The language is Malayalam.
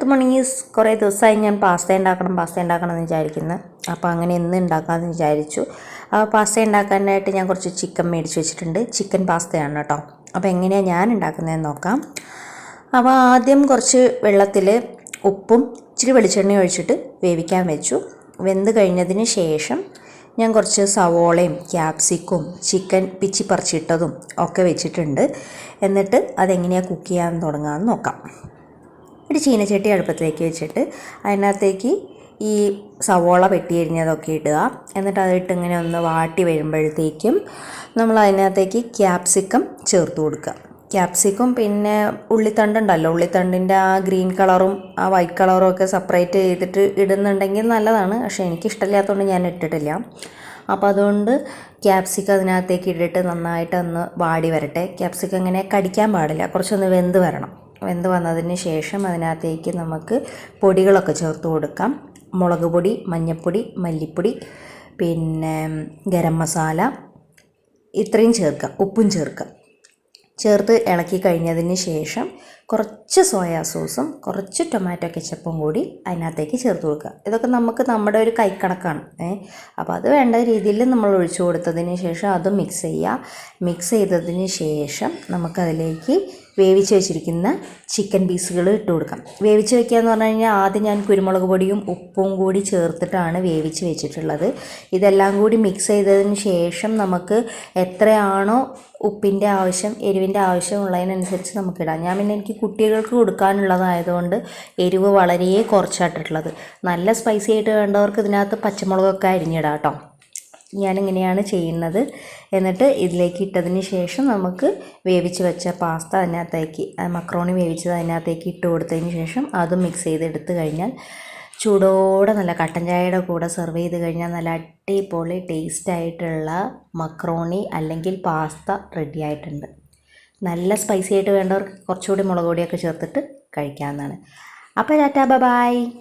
ഗുഡ് മോർണിംഗ് കുറേ ദിവസമായി ഞാൻ പാസ്ത ഉണ്ടാക്കണം പാസ്ത ഉണ്ടാക്കണം എന്ന് വിചാരിക്കുന്നത് അപ്പോൾ അങ്ങനെ ഇന്ന് ഉണ്ടാക്കാമെന്ന് വിചാരിച്ചു. അപ്പോൾ പാസ്ത ഉണ്ടാക്കാനായിട്ട് ഞാൻ കുറച്ച് ചിക്കൻ മേടിച്ച് വെച്ചിട്ടുണ്ട്. ചിക്കൻ പാസ്തയാണ് കേട്ടോ. അപ്പോൾ എങ്ങനെയാണ് ഞാൻ ഉണ്ടാക്കുന്നതെന്ന് നോക്കാം. അപ്പോൾ ആദ്യം കുറച്ച് വെള്ളത്തിൽ ഉപ്പും ഇച്ചിരി വെളിച്ചെണ്ണയും ഒഴിച്ചിട്ട് വേവിക്കാൻ വെച്ചു. വെന്ത് കഴിഞ്ഞതിന് ശേഷം ഞാൻ കുറച്ച് സവോളയും ക്യാപ്സിക്കും ചിക്കൻ പിച്ചി പറിച്ചിട്ടതും ഒക്കെ വെച്ചിട്ടുണ്ട്. എന്നിട്ട് അതെങ്ങനെയാണ് കുക്ക് ചെയ്യാൻ തുടങ്ങാമെന്ന് നോക്കാം. ഒരു ചീനച്ചട്ടി അടുപ്പത്തിലേക്ക് വെച്ചിട്ട് അതിനകത്തേക്ക് ഈ സവോള വെട്ടിയരിഞ്ഞതൊക്കെ ഇടുക. എന്നിട്ട് അതിട്ട് ഇങ്ങനെ ഒന്ന് വാട്ടി വരുമ്പോഴത്തേക്കും നമ്മൾ അതിനകത്തേക്ക് ക്യാപ്സിക്കം ചേർത്ത് കൊടുക്കുക. ക്യാപ്സിക്കും പിന്നെ ഉള്ളിത്തണ്ടുണ്ടല്ലോ ഉള്ളിത്തണ്ടിന്റെ ആ ഗ്രീൻ കളറും ആ വൈറ്റ് കളറും ഒക്കെ സെപ്പറേറ്റ് ചെയ്തിട്ട് ഇടുന്നുണ്ടെങ്കിൽ നല്ലതാണ്. പക്ഷേ എനിക്ക് ഇഷ്ടമില്ലാത്തതുകൊണ്ട് ഞാൻ ഇട്ടിട്ടില്ല. അപ്പോൾ അതുകൊണ്ട് ക്യാപ്സിക്കം അതിനകത്തേക്ക് ഇട്ടിട്ട് നന്നായിട്ട് ഒന്ന് വാടി വരട്ടെ. ക്യാപ്സിക്കം ഇങ്ങനെ കടിക്കാൻ പാടില്ല. കുറച്ചൊന്ന് വെന്ത് വരണം. വെന്ത് വന്നതിന് ശേഷം അതിനകത്തേക്ക് നമുക്ക് പൊടികളൊക്കെ ചേർത്ത് കൊടുക്കാം. മുളക് പൊടി മഞ്ഞൾപ്പൊടി മല്ലിപ്പൊടി പിന്നെ ഗരം മസാല ഇത്രയും ചേർക്കാം ഉപ്പും ചേർക്കാം ചേർത്ത് ഇളക്കി കഴിഞ്ഞതിന് ശേഷം കുറച്ച് സോയാ സോസും കുറച്ച് ടൊമാറ്റോ കെച്ചപ്പും കൂടി അതിനകത്തേക്ക് ചേർത്ത് കൊടുക്കുക. ഇതൊക്കെ നമുക്ക് നമ്മുടെ ഒരു കൈക്കണക്കാണ്. ഏ അപ്പോൾ അത് വേണ്ട രീതിയിൽ നമ്മൾ ഒഴിച്ചു കൊടുത്തതിന് ശേഷം അത് മിക്സ് ചെയ്യുക. മിക്സ് ചെയ്തതിന് ശേഷം നമുക്കതിലേക്ക് വേവിച്ച് വെച്ചിരിക്കുന്ന ചിക്കൻ പീസുകൾ ഇട്ട് കൊടുക്കാം. വേവിച്ച് വെക്കുക എന്ന് പറഞ്ഞു കഴിഞ്ഞാൽ ആദ്യം ഞാൻ കുരുമുളക് പൊടിയും ഉപ്പും കൂടി ചേർത്തിട്ടാണ് വേവിച്ച് വെച്ചിട്ടുള്ളത്. ഇതെല്ലാം കൂടി മിക്സ് ചെയ്തതിന് ശേഷം നമുക്ക് എത്രയാണോ ഉപ്പിന്റെ ആവശ്യം എരിവിന്റെ ആവശ്യം ഉള്ളതിനനുസരിച്ച് നമുക്കിടാം ഞാൻ പിന്നെ എനിക്ക് കുട്ടികൾക്ക് കൊടുക്കാനുള്ളതായതുകൊണ്ട് എരിവ് വളരെ കുറച്ചായിട്ടുള്ളത് നല്ല സ്പൈസി ആയിട്ട് വേണ്ടവർക്ക് ഇതിനകത്ത് പച്ചമുളകൊക്കെ അരിഞ്ഞിടാം കേട്ടോ. ഞാനിങ്ങനെയാണ് ചെയ്യുന്നത്. എന്നിട്ട് ഇതിലേക്ക് ഇട്ടതിന് ശേഷം നമുക്ക് വേവിച്ച് വെച്ച പാസ്ത അതിനകത്തേക്ക് മക്രോണി വേവിച്ചത് അതിനകത്തേക്ക് ഇട്ട് കൊടുത്തതിന് ശേഷം അതും മിക്സ് ചെയ്തെടുത്ത് കഴിഞ്ഞാൽ ചൂടോടെ നല്ല കട്ടൻ ചായയുടെ കൂടെ സെർവ് ചെയ്ത് കഴിഞ്ഞാൽ നല്ല അടിപൊളി ടേസ്റ്റ് ആയിട്ടുള്ള മക്രോണി അല്ലെങ്കിൽ പാസ്ത റെഡി ആയിട്ടുണ്ട്. നല്ല സ്പൈസി ആയിട്ട് വേണ്ടവർക്ക് കുറച്ചുകൂടി മുളക് പൊടിയൊക്കെ ചേർത്തിട്ട് കഴിക്കാവുന്നതാണ്. അപ്പോൾ ടാറ്റാ ബൈ.